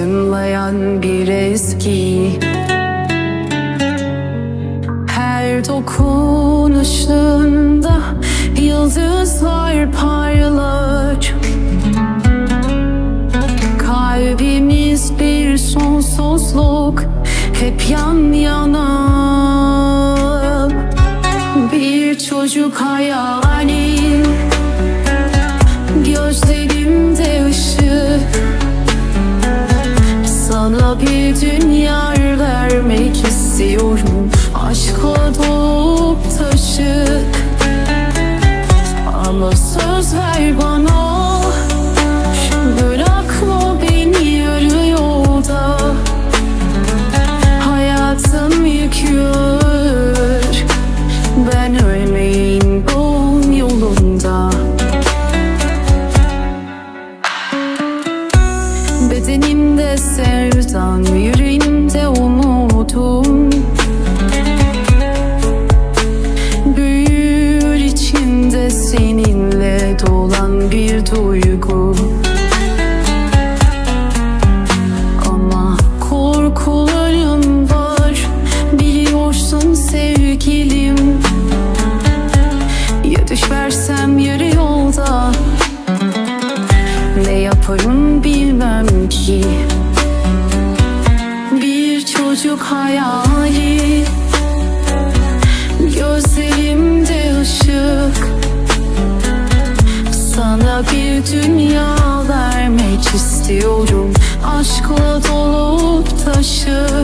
Çınlayan bir ezgi Her dokunuşunda Yıldızlar parlar Kalbimiz bir sonsuzluk Hep yan yana. Bir çocuk hayali. Gözlerimde Bir dünya vermek istiyorum. Aşkla dolup taşık Ama söz ver bana. Bırakma Bedenimde sevdan, yüreğimde umudum. Büyür içimde seninle dolan bir duygu. Ama korkularım var biliyorsun sevgilim. Ya düşersem yarı yolda ne yaparım bilmem ki. Bir çocuk hayali. Gözlerimde ışık. Sana bir dünya vermek istiyorum. Aşkla dolup taşık